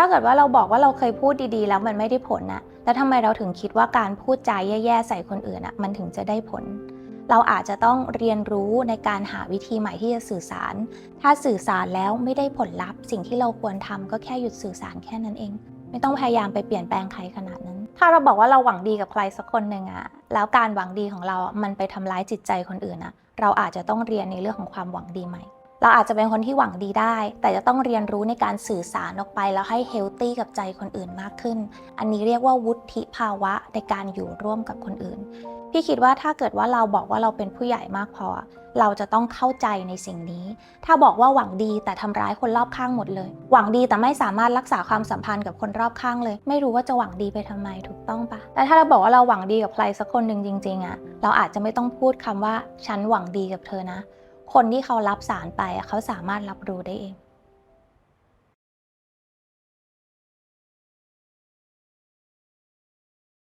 ถ้าเกิดว่าเราบอกว่าเราเคยพูดดีๆ แล้วมันไม่ได้ผลนะแล้วทำไมเราถึงคิดว่าการพูดจาแย่ๆใส่คนอื่นอะมันถึงจะได้ผล เราอาจจะต้องเรียนรู้ในการหาวิธีใหม่ที่จะสื่อสาร ถ้าสื่อสารแล้วไม่ได้ผลลัพธ์ สิ่งที่เราควรทำก็แค่หยุดสื่อสารแค่นั้นเอง ไม่ต้องพยายามไปเปลี่ยนแปลงใครขนาดนั้น ถ้าเราบอกว่าเราหวังดีกับใครสักคนหนึ่งอะแล้วการหวังดีของเราอะมันไปทำร้ายจิตใจคนอื่นอะเราอาจจะต้องเรียนในเรื่องของความหวังดีใหม่ เราอาจจะเป็นคนที่หวังดีได้ แต่จะต้องเรียนรู้ในการสื่อสารออกไป แล้วให้เฮลตี้กับใจคนอื่นมากขึ้น อันนี้เรียกว่าวุฒิภาวะในการอยู่ร่วมกับคนอื่น พี่คิดว่าถ้าเกิดว่าเราบอกว่าเราเป็นผู้ใหญ่มากพอ เราจะต้องเข้าใจในสิ่งนี้ ถ้าบอกว่าหวังดีแต่ทำร้ายคนรอบข้างหมดเลย หวังดีแต่ไม่สามารถรักษาความสัมพันธ์กับคนรอบข้างเลย ไม่รู้ว่าจะหวังดีไปทำไมถูกต้องปะแต่ถ้าเราบอกว่าเราหวังดีกับใครสักคนหนึ่งจริงๆอะเราอาจจะไม่ต้องพูดคำว่าฉันหวังดีกับเธอนะ คนที่เขารับสารไปเขาสามารถรับรู้ได้เอง